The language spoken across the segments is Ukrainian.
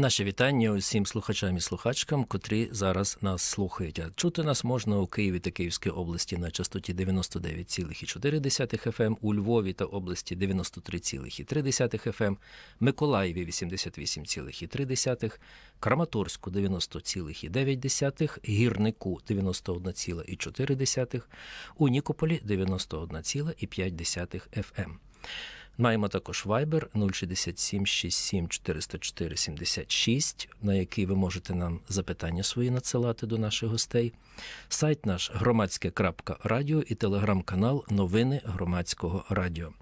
Наші вітання усім слухачам і слухачкам, котрі зараз нас слухають. А чути нас можна у Києві та Київській області на частоті 99,4 FM, у Львові та області 93,3 FM, Миколаєві 88,3, Краматорську 90,9, Гірнику 91,4, у Нікополі 91,5 FM. Маємо також Viber 067 67 404 76, на який ви можете нам запитання свої надсилати до наших гостей. Сайт наш громадське.радіо і телеграм-канал Новини Громадського радіо.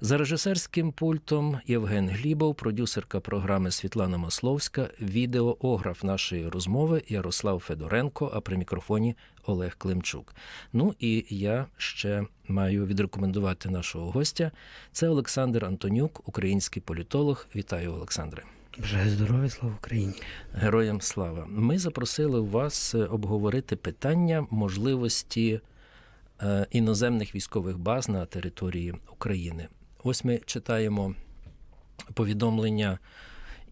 За режисерським пультом Євген Глібов, продюсерка програми Світлана Масловська, відеоограф нашої розмови Ярослав Федоренко, а при мікрофоні Олег Климчук. Ну і я ще маю відрекомендувати нашого гостя. Це Олександр Антонюк, український політолог. Вітаю, Олександре. Бажаю здоров'я, слава Україні. Героям слава. Ми запросили вас е, обговорити питання можливості іноземних військових баз на території України. Ось ми читаємо повідомлення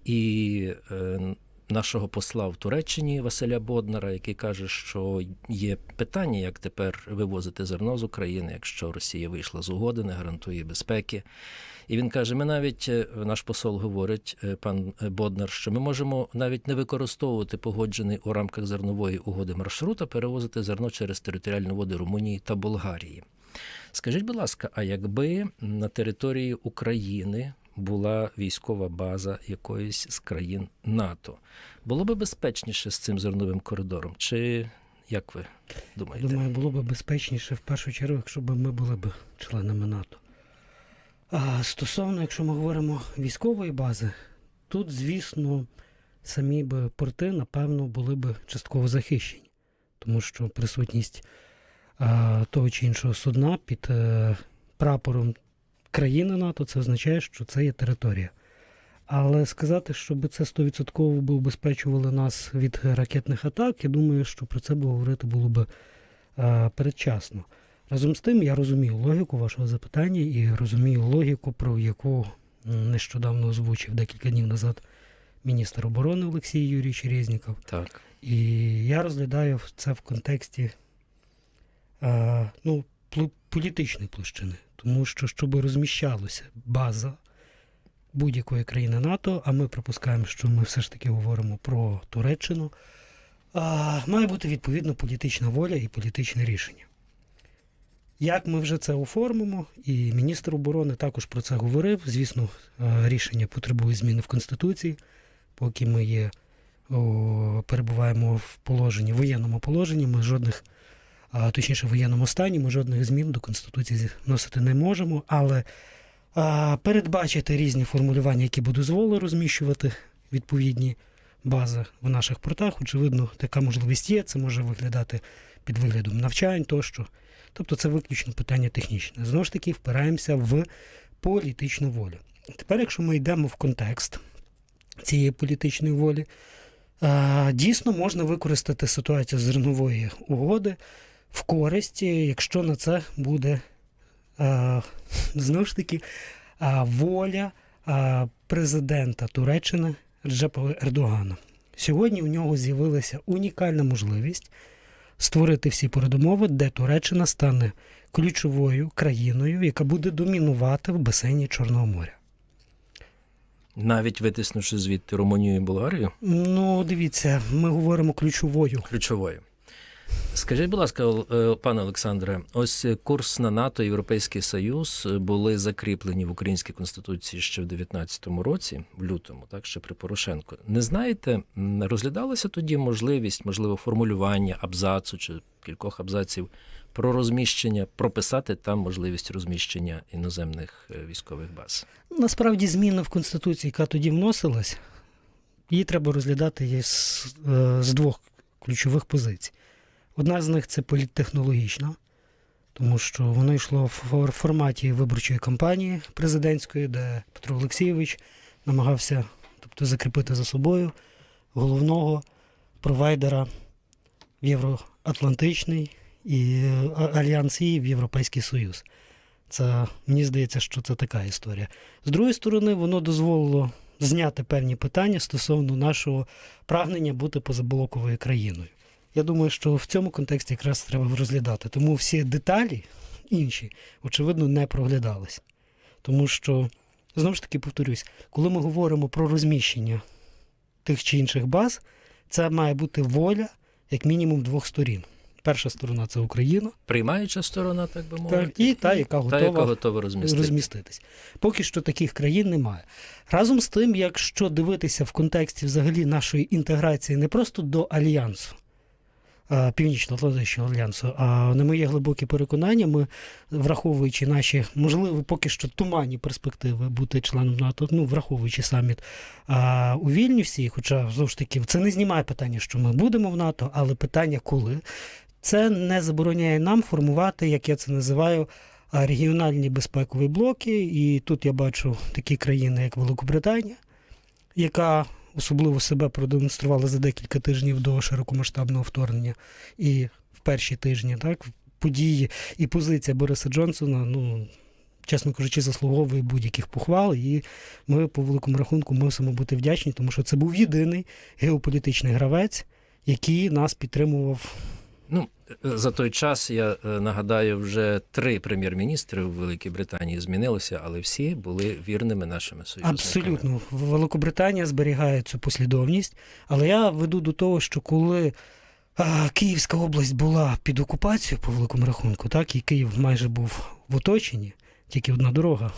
і е, нашого посла в Туреччині Василя Боднара, який каже, що є питання, як тепер вивозити зерно з України, якщо Росія вийшла з угоди, не гарантує безпеки. І він каже: ми навіть е, наш посол говорить, е, пан Боднар, що ми можемо навіть не використовувати погоджений у рамках зернової угоди маршрут, а перевозити зерно через територіальні води Румунії та Болгарії. Скажіть, будь ласка, а якби на території України була військова база якоїсь з країн НАТО, було би безпечніше з цим зерновим коридором? Чи як ви думаєте? Думаю, було б безпечніше в першу чергу, якщо б ми були б членами НАТО. А стосовно, якщо ми говоримо військової бази, тут, звісно, самі б порти, напевно, були б частково захищені, тому що присутність а, того чи іншого судна під е, прапором країни НАТО, це означає, що це є територія. Але сказати, щоб це 100% би убезпечували нас від ракетних атак, я думаю, що про це б говорити було б е, передчасно. Разом з тим, я розумію логіку вашого запитання і розумію логіку, про яку нещодавно озвучив декілька днів назад міністр оборони Олексій Юрійович Резніков. Так. І я розглядаю це в контексті е, ну, політичної площини, тому що щоб розміщалася база будь-якої країни НАТО, а ми припускаємо, що ми все ж таки говоримо про Туреччину, а, має бути відповідно політична воля і політичне рішення. Як ми вже це оформимо, і міністр оборони також про це говорив. Звісно, е, рішення потребує зміни в Конституції, поки ми є, о, перебуваємо в положенні, воєнному положенні, ми жодних, а, точніше, в воєнному стані, ми жодних змін до Конституції вносити не можемо, але а, передбачити різні формулювання, які б дозволили розміщувати відповідні бази в наших портах. Очевидно, така можливість є. Це може виглядати під виглядом навчань тощо. Тобто це виключно питання технічне. Знову ж таки, впираємося в політичну волю. Тепер, якщо ми йдемо в контекст цієї політичної волі, дійсно можна використати ситуацію зернової угоди в користь, якщо на це буде е, знову ж таки е, воля е, президента Туреччини Реджепа Ердогана. Сьогодні у нього з'явилася унікальна можливість створити всі передумови, де Туреччина стане ключовою країною, яка буде домінувати в басейні Чорного моря. Навіть витиснувши звідти Румунію і Болгарію, Ну, дивіться, ми говоримо ключовою. ключовою. Скажіть, будь ласка, е, пане Олександре, ось курс на НАТО і Європейський Союз е, були закріплені в українській конституції ще в 19-му році, в лютому, так ще при Порошенко. Не знаєте, розглядалася тоді можливість, можливо, формулювання абзацу чи кількох абзаців про розміщення, прописати там можливість розміщення іноземних е, військових баз. Насправді, зміна в Конституції, яка тоді вносилась, її треба розглядати з, з двох ключових позицій. Одна з них це політтехнологічна, тому що воно йшло в фор- форматі виборчої кампанії президентської, де Петро Олексійович намагався тобто, закріпити за собою головного провайдера в Євроатлантичний і е, альянс в Європейський Союз. Це мені здається, що це така історія. З другої сторони, воно дозволило зняти певні питання стосовно нашого прагнення бути позаблоковою країною. Я думаю, що в цьому контексті якраз треба розглядати. Тому всі деталі інші, очевидно, не проглядались. Тому що, знову ж таки, повторюсь, коли ми говоримо про розміщення тих чи інших баз, це має бути воля як мінімум двох сторін. Перша сторона це Україна, Приймаюча сторона, так би мовити, так, і та, яка та, готова яка готова розмістити. розміститись. Поки що таких країн немає. Разом з тим, якщо дивитися в контексті взагалі нашої інтеграції не просто до альянсу, Північно-Атлантичного альянсу, а на моє глибоке переконання, ми, враховуючи наші, можливо, поки що туманні перспективи бути членом НАТО, ну, враховуючи саміт а, у Вільнюсі, хоча знову ж таки це не знімає питання, що ми будемо в НАТО, але питання коли. Це не забороняє нам формувати, як я це називаю, регіональні безпекові блоки. І тут я бачу такі країни, як Великобританія, яка особливо себе продемонструвала за декілька тижнів до широкомасштабного вторгнення. І в перші тижні, так, події і позиція Бориса Джонсона, ну. Чесно кажучи, заслуговує будь-яких похвал, і ми по великому рахунку мусимо бути вдячні, тому що це був єдиний геополітичний гравець, який нас підтримував Ну, за той час я е, нагадаю, вже три прем'єр-міністри в Великій Британії змінилися, але всі були вірними нашими союзниками. Абсолютно. Великобританія зберігає цю послідовність. Але я веду до того, що коли Київська область була під окупацією по великому рахунку, так, і Київ майже був в оточенні, тільки одна дорога.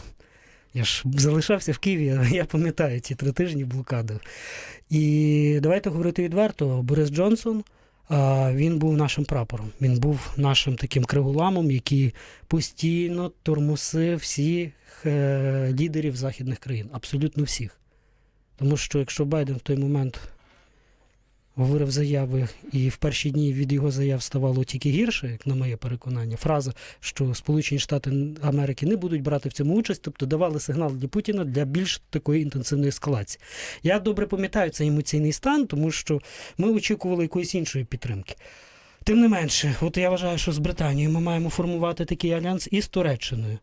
Я ж залишався в Києві, я пам'ятаю ці три тижні блокади. І давайте говорити відверто, Борис Джонсон. Він був нашим прапором, він був нашим таким криголамом, який постійно тормосив всіх е, лідерів західних країн, абсолютно всіх. Тому що якщо Байден в той момент говорив заяви, і в перші дні від його заяв ставало тільки гірше, як на моє переконання, фраза, що Сполучені Штати Америки не будуть брати в цьому участь, тобто давали сигнал для Путіна для більш такої інтенсивної ескалації. Я добре пам'ятаю цей емоційний стан, тому що ми очікували якоїсь іншої підтримки. Тим не менше, от я вважаю, що з Британією ми маємо формувати такий альянс і з Туреччиною.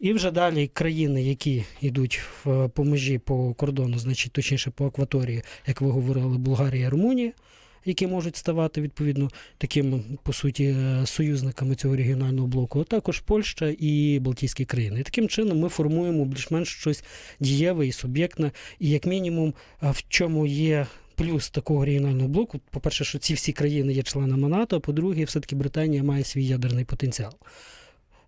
І вже далі країни, які йдуть в, по межі по кордону, значить, точніше по акваторії, як ви говорили, Болгарія, Румунія, які можуть ставати відповідно такими, по суті, е, союзниками цього регіонального блоку, а також Польща і Балтійські країни. І таким чином ми формуємо більш-менш щось дієве і суб'єктне, і як мінімум, в чому є. Плюс такого регіонального блоку, по-перше, що ці всі країни є членами НАТО, по-друге, все-таки Британія має свій ядерний потенціал.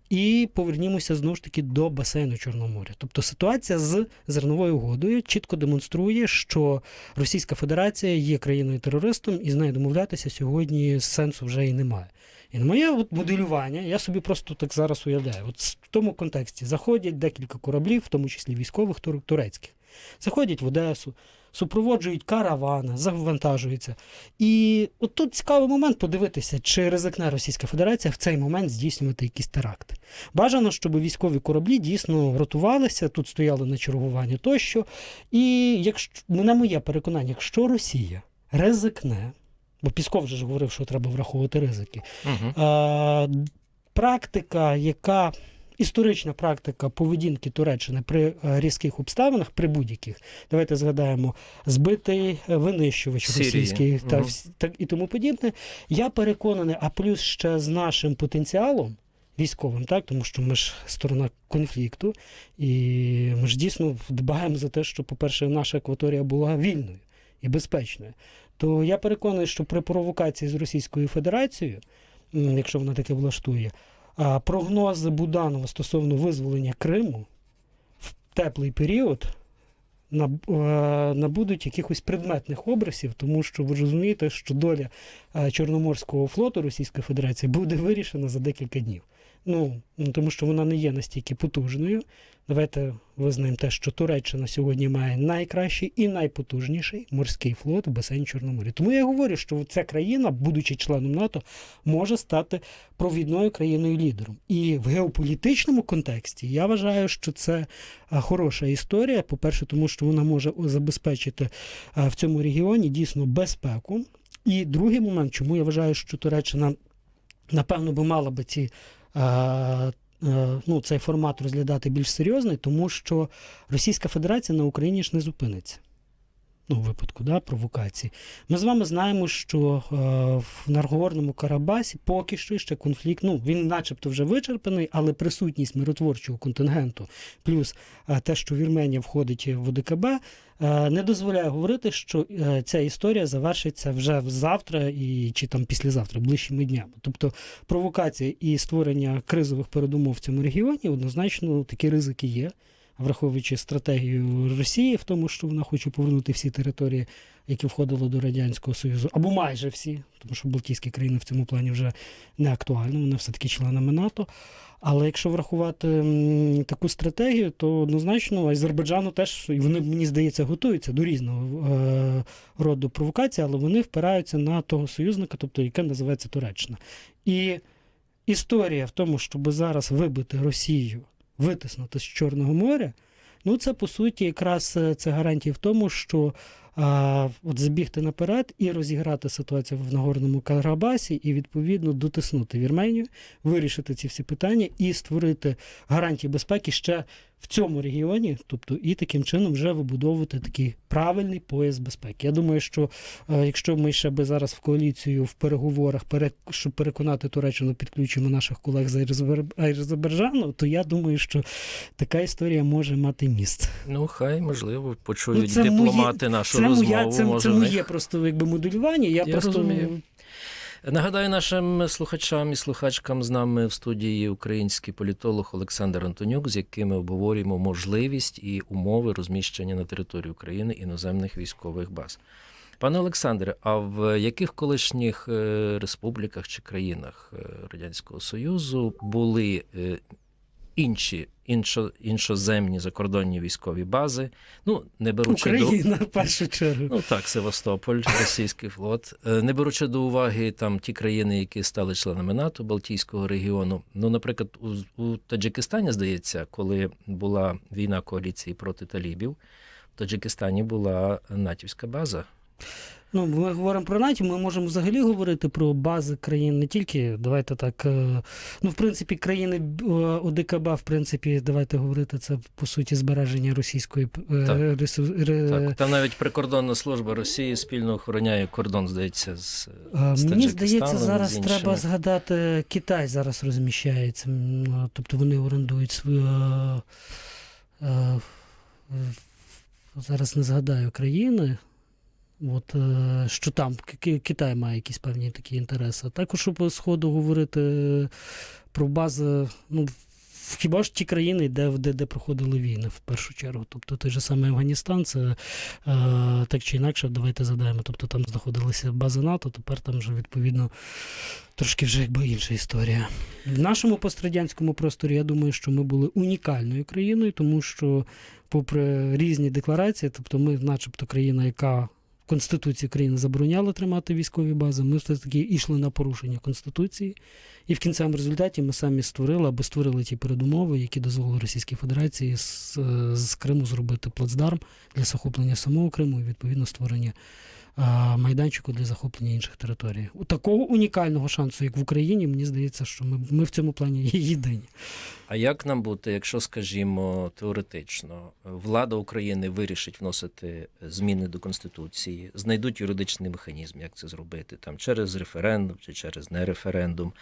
І повернімося знову ж таки до басейну Чорного моря. Тобто ситуація з зерновою угодою чітко демонструє, що Російська Федерація є країною-терористом, і з нею домовлятися сьогодні сенсу вже і немає. І на моє от моделювання, я собі просто так зараз уявляю. От в тому контексті заходять декілька кораблів, в тому числі військових тур- турецьких, заходять в Одесу, супроводжують каравани, завантажуються. І от тут цікавий момент подивитися, чи ризикне Російська Федерація в цей момент здійснювати якісь теракти. Бажано, щоб військові кораблі дійсно ротувалися, тут стояли на чергуванні тощо. І якщо на моє переконання, якщо Росія ризикне, бо Пісков вже ж говорив, що треба враховувати ризики. Угу. Е, практика, яка історична практика поведінки Туреччини при е, різких обставинах, при будь-яких, давайте згадаємо, збитий е, винищувач російський та, вс- так і тому подібне. Я переконаний, а плюс ще з нашим потенціалом. Військовим, так, тому що ми ж сторона конфлікту, і ми ж дійсно дбаємо за те, щоб, по-перше, наша акваторія була вільною і безпечною. То я переконаний, що при провокації з Російською Федерацією, якщо вона таке влаштує, прогнози Буданова стосовно визволення Криму в теплий період е, набудуть якихось предметних образів, тому що ви розумієте, що доля е, Чорноморського флоту Російської Федерації буде вирішена за декілька днів. Ну, ну, тому що вона не є настільки потужною. Давайте визнаємо те, що Туреччина сьогодні має найкращий і найпотужніший морський флот в басейні Чорноморя. Тому я говорю, що ця країна, будучи членом НАТО, може стати провідною країною лідером. І в геополітичному контексті я вважаю, що це хороша історія. По-перше, тому що вона може забезпечити в цьому регіоні дійсно безпеку. І другий момент, чому я вважаю, що Туреччина напевно би мала би ці. Е, е, Ну, цей формат розглядати більш серйозний, тому що Російська Федерація на Україні ж не зупиниться. Ну, випадку да, провокації. Ми з вами знаємо, що е, в Наргорному Карабасі поки що ще конфлікт, ну він начебто вже вичерпаний, але присутність миротворчого контингенту, плюс е, те, що Вірменія входить в ОДКБ, е, не дозволяє говорити, що е, ця історія завершиться вже завтра і чи там післязавтра, ближчими днями. Тобто провокація і створення кризових передумов в цьому регіоні однозначно такі ризики є враховуючи стратегію Росії в тому, що вона хоче повернути всі території, які входили до Радянського Союзу, або майже всі, тому що Балтійські країни в цьому плані вже не актуальні, вони все-таки членами НАТО. Але якщо врахувати таку стратегію, то однозначно Азербайджану теж, і вони, мені здається, готуються до різного е, роду провокацій, але вони впираються на того союзника, тобто яке називається Туреччина. І історія в тому, щоб зараз вибити Росію витиснути з Чорного моря, ну це по суті якраз е, це гарантія в тому, що а, от забігти наперед і розіграти ситуацію в Нагорному Карабасі, і відповідно дотиснути Вірменію, вирішити ці всі питання і створити гарантії безпеки ще в цьому регіоні, тобто і таким чином вже вибудовувати такий правильний пояс безпеки. Я думаю, що е, якщо ми ще би зараз в коаліцію в переговорах, пере, щоб переконати Туреччину, підключимо наших колег з Азербайджану, то я думаю, що така історія може мати місце. Ну, хай, можливо, почують Ну, дипломати нашу Це, розмову. моя, це, може, це в них просто якби моделювання. Я, Я просто розумію. Нагадаю нашим слухачам і слухачкам з нами в студії український політолог Олександр Антонюк, з яким ми обговорюємо можливість і умови розміщення на території України іноземних військових баз. Пане Олександре, а в яких колишніх е, республіках чи країнах е, Радянського Союзу були е, інші іншо, іншоземні закордонні військові бази? Ну, не беручи до в першу чергу. Ну так, Севастополь, російський флот. Е, Не беручи до уваги там ті країни, які стали членами НАТО Балтійського регіону. Ну, наприклад, у, у Таджикистані, здається, коли була війна коаліції проти талібів, в Таджикистані була натівська база. Ну, ми говоримо про НАТО, ми можемо взагалі говорити про бази країн не тільки, давайте так. е, Ну, в принципі, країни е, ОДКБ, в принципі, давайте говорити, це по суті збереження російської е, Так. ресу- Так, там навіть прикордонна служба Росії спільно охороняє кордон, здається, з, з Мені здається, зараз треба згадати, Китай зараз розміщається. Е, Тобто вони орендують свою. Зараз не згадаю країни. От, е, що там Китай має якісь певні такі інтереси. Також, щоб сходу говорити про бази, ну, хіба ж ті країни, де, де, де проходили війни в першу чергу. Тобто той же самий Афганістан, це е, так чи інакше, давайте задаємо. Тобто там знаходилися бази НАТО, тепер там вже відповідно трошки вже якби інша історія. В нашому пострадянському просторі я думаю, що ми були унікальною країною, тому що, попри різні декларації, тобто ми, начебто, країна, яка в Конституції країни забороняла тримати військові бази, ми все таки йшли на порушення Конституції. І в кінцевому результаті ми самі створили або створили ті передумови, які дозволили Російській Федерації з, з Криму зробити плацдарм для захоплення самого Криму і відповідно створення майданчику для захоплення інших територій. У такого унікального шансу, як в Україні, мені здається, що ми, ми в цьому плані єдині. А як нам бути, якщо, скажімо, теоретично влада України вирішить вносити зміни до конституції, знайдуть юридичний механізм, як це зробити, там через референдум чи через нереферендум.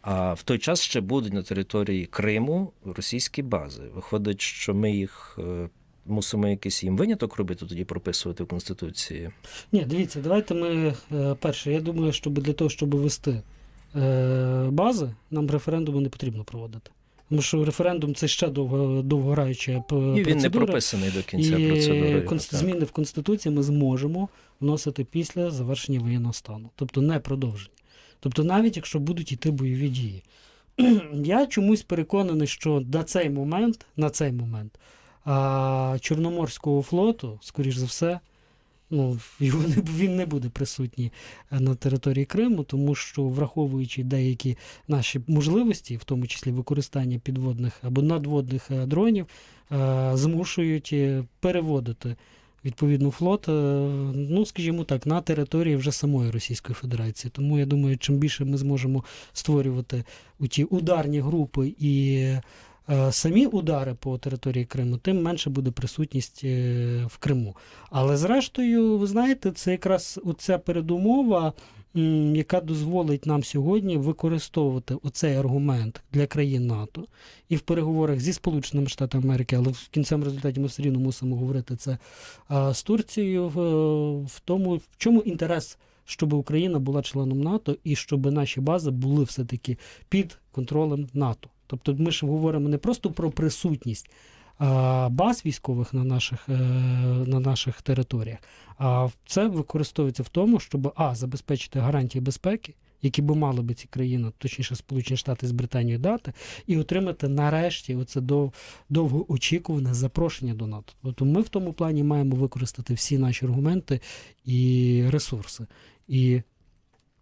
А в той час ще будуть на території Криму російські бази. Виходить, що ми їх е, мусимо якийсь їм виняток робити, тоді прописувати в конституції. Ні, дивіться, давайте ми е, перше. Я думаю, щоб для того, щоб ввести е, бази, нам референдуму не потрібно проводити. Тому що референдум це ще довго, довгораюча п- І він не прописаний до кінця І процедури. конст... Зміни в Конституції ми зможемо вносити після завершення воєнного стану, тобто не продовження. Тобто, навіть якщо будуть йти бойові дії. Я чомусь переконаний, що на цей момент, на цей момент а, Чорноморського флоту, скоріш за все, ну, його не, він не буде присутній е, на території Криму, тому що, враховуючи деякі наші можливості, в тому числі використання підводних або надводних е, дронів, е, змушують переводити відповідно флот, ну скажімо так, на території вже самої Російської Федерації. Тому я думаю, чим більше ми зможемо створювати у ті ударні групи і самі удари по території Криму, тим менше буде присутність е, в Криму. Але зрештою, ви знаєте, це якраз оця передумова, яка дозволить нам сьогодні використовувати оцей аргумент для країн НАТО і в переговорах зі Сполученими Штатами Америки, але в кінцевому результаті ми все рівно мусимо говорити це з Турцією в, тому, в чому інтерес. Щоб Україна була членом НАТО і щоб наші бази були все-таки під контролем НАТО. Тобто ми ж говоримо не просто про присутність баз військових на наших, е, на наших територіях, а це використовується в тому, щоб а, забезпечити гарантії безпеки, які би мали би ці країни, точніше Сполучені Штати з Британією дати, і отримати нарешті оце дов, довгоочікуване запрошення до НАТО. Тобто ми в тому плані маємо використати всі наші аргументи і ресурси. І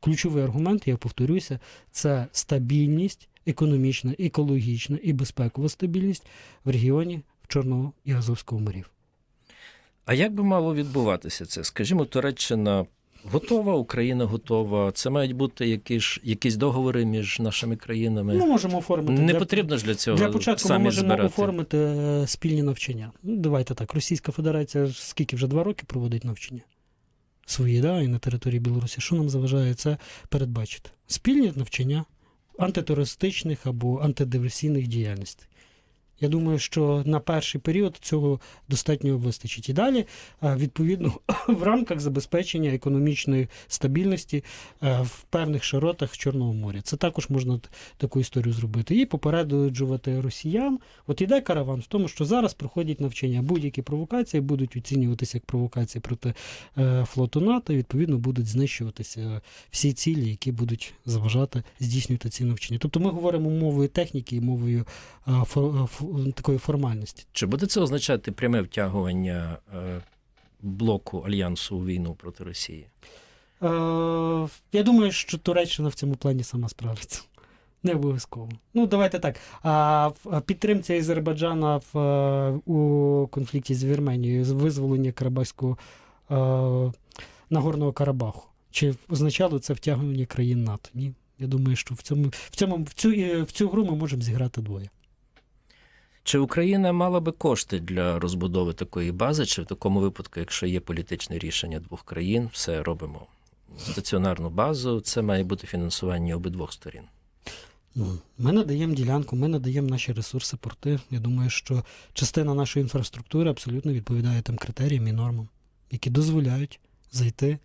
ключовий аргумент, я повторюся, це стабільність, економічна, екологічна і безпекова стабільність в регіоні в Чорного і Азовського морів. А як би мало відбуватися це? Скажімо, Туреччина готова, Україна готова. Це мають бути якісь, якісь договори між нашими країнами. Ми можемо оформити Не для- потрібно ж для цього Для початку ми можемо збирати. оформити е, спільні навчання. Ну, давайте так. Російська Федерація скільки вже два роки проводить навчання свої, да, і на території Білорусі. Що нам заважає це передбачити? Спільні навчання антитерористичних або антидиверсійних діяльностей. Я думаю, що на перший період цього достатньо вистачить. І далі, е, відповідно, в рамках забезпечення економічної стабільності е, в певних широтах Чорного моря. Це також можна таку історію зробити. І попереджувати росіян. От іде караван в тому, що зараз проходять навчання. Будь-які провокації будуть оцінюватися як провокації проти е, флоту НАТО. І, відповідно, будуть знищуватися всі цілі, які будуть заважати здійснювати ці навчання. Тобто ми говоримо мовою техніки і мовою фо- такої формальності. Чи буде це означати пряме втягування е, блоку альянсу у війну проти Росії? Е, я думаю, що Туреччина в цьому плані сама справиться. Не обов'язково. Ну, давайте так. А в- підтримця Азербайджана в, е, у конфлікті з Вірменією, визволення Карабахського е, Нагорного Карабаху. Чи означало це втягнення країн НАТО? Ні. Я думаю, що в цьому в цьому в цю в цю гру ми можемо зіграти двоє. Чи Україна мала би кошти для розбудови такої бази, чи в такому випадку, якщо є політичне рішення двох країн, все робимо стаціонарну базу, це має бути фінансування обидвох сторін. Ну, ми надаємо ділянку, ми надаємо наші ресурси, порти. Я думаю, що частина нашої інфраструктури абсолютно відповідає тим критеріям і нормам, які дозволяють зайти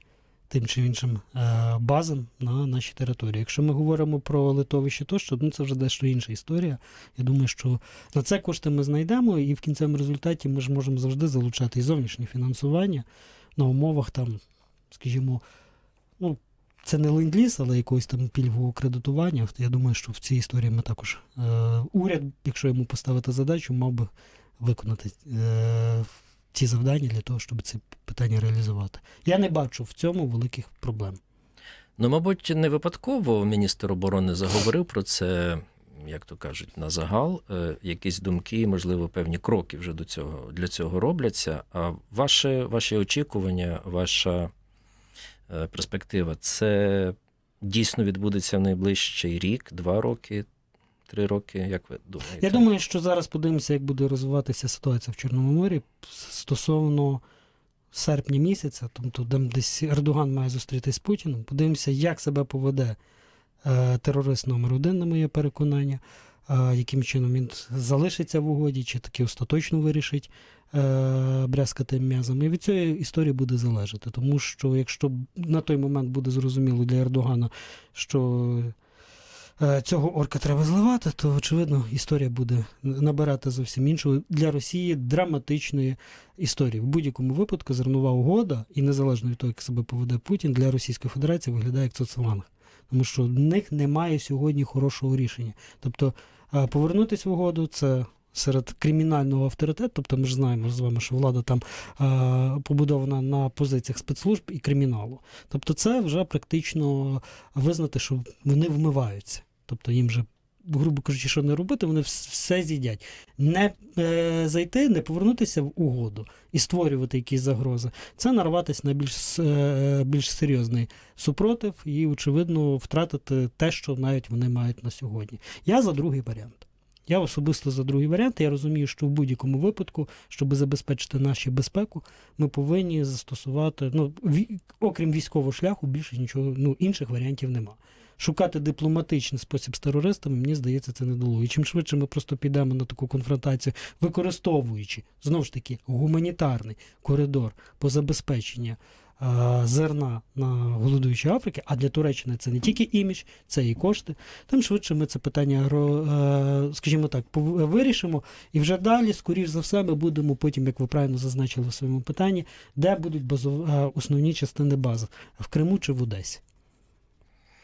тим чи іншим е, базам на наші території. Якщо ми говоримо про литовище тощо, ну це вже дещо інша історія. Я думаю, що на це кошти ми знайдемо, і в кінцевому результаті ми ж можемо завжди залучати і зовнішнє фінансування на умовах там, скажімо, ну, це не ленд-ліз, але якогось там пільгового кредитування. Я думаю, що в цій історії ми також е, уряд, якщо йому поставити задачу, мав би виконати е, ці завдання для того, щоб це питання реалізувати. Я не бачу в цьому великих проблем. Ну, мабуть, не випадково міністр оборони заговорив про це, як то кажуть, на загал. Е, Якісь думки, можливо, певні кроки вже до цього для цього робляться. А ваше, ваші очікування, ваша е, перспектива, це дійсно відбудеться в найближчий рік, два роки, три роки. Як ви думаєте? Я думаю, що зараз подивимося, як буде розвиватися ситуація в Чорному морі стосовно серпня місяця, тобто де десь Ердоган має зустрітися з Путіним. Подивимося, як себе поведе е, терорист номер один, на моє переконання, е, яким чином він залишиться в угоді, чи таки остаточно вирішить е, брязкати м'язом. І від цієї історії буде залежати. Тому що якщо на той момент буде зрозуміло для Ердогана, що цього орка треба зливати, то очевидно історія буде набирати зовсім іншого для Росії драматичної історії. В будь-якому випадку зернова угода, і незалежно від того, як себе поведе Путін, для Російської Федерації виглядає як цуцеланг. Тому що в них немає сьогодні хорошого рішення. Тобто е, повернутися в угоду це. Серед кримінального авторитету, тобто ми ж знаємо з вами, що влада там е, побудована на позиціях спецслужб і криміналу. Тобто, це вже практично визнати, що вони вмиваються. Тобто їм вже грубо кажучи, що не робити, вони все з'їдять. Не е, зайти, не повернутися в угоду і створювати якісь загрози. Це нарватися на більш, е, більш серйозний супротив і, очевидно, втратити те, що навіть вони мають на сьогодні. Я за другий варіант. Я особисто за другий варіант. Я розумію, що в будь-якому випадку, щоб забезпечити нашу безпеку, ми повинні застосувати, ну, ві- окрім військового шляху, більше нічого, ну, інших варіантів нема. Шукати дипломатичний спосіб з терористами, мені здається, це недолуго. І чим швидше ми просто підемо на таку конфронтацію, використовуючи знову ж таки гуманітарний коридор по забезпеченню зерна на голодуючій Африки, а для Туреччини це не тільки імідж, це і кошти. Тим швидше ми це питання, е, скажімо так, вирішимо. І вже далі, скоріш за все, ми будемо потім, як ви правильно зазначили в своєму питанні, де будуть е, основні частини бази в Криму чи в Одесі.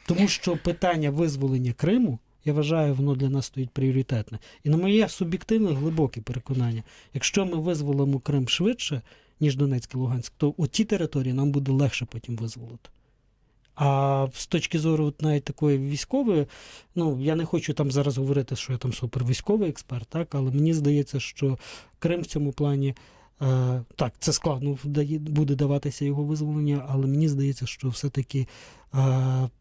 Тому що питання визволення Криму, я вважаю, воно для нас стоїть пріоритетне. І на моє суб'єктивне глибоке переконання, якщо ми визволимо Крим швидше, ніж Донецьк і Луганськ, то у ті території нам буде легше потім визволити. А з точки зору от навіть такої військової, ну я не хочу там зараз говорити, що я там супервійськовий експерт, так, але мені здається, що Крим в цьому плані. Е, так, це складно буде даватися його визволення, але мені здається, що все-таки е,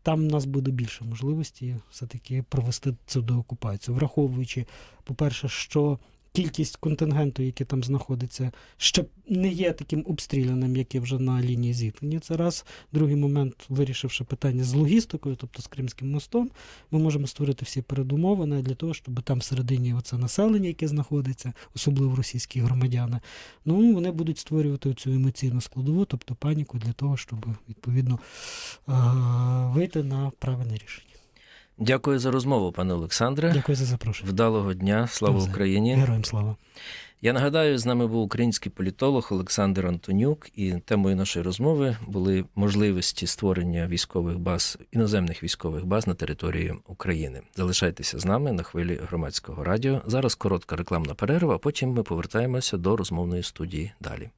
там в нас буде більше можливості все-таки провести цю деокупацію, враховуючи, по-перше, що кількість контингенту, який там знаходиться, ще не є таким обстріляним, як є вже на лінії зіткнення. Це раз. Другий момент, вирішивши питання з логістикою, тобто з Кримським мостом, ми можемо створити всі передумови навіть для того, щоб там всередині оце населення, яке знаходиться, особливо російські громадяни, ну вони будуть створювати цю емоційну складову, тобто паніку для того, щоб відповідно е, вийти на правильне рішення. Дякую за розмову, пане Олександре. Дякую за запрошення. Вдалого дня, слава Навзаєм. Україні. Героям слава. Я нагадаю, з нами був український політолог Олександр Антонюк, і темою нашої розмови були можливості створення військових баз, іноземних військових баз на території України. Залишайтеся з нами на хвилі громадського радіо. Зараз коротка рекламна перерва, а потім ми повертаємося до розмовної студії далі.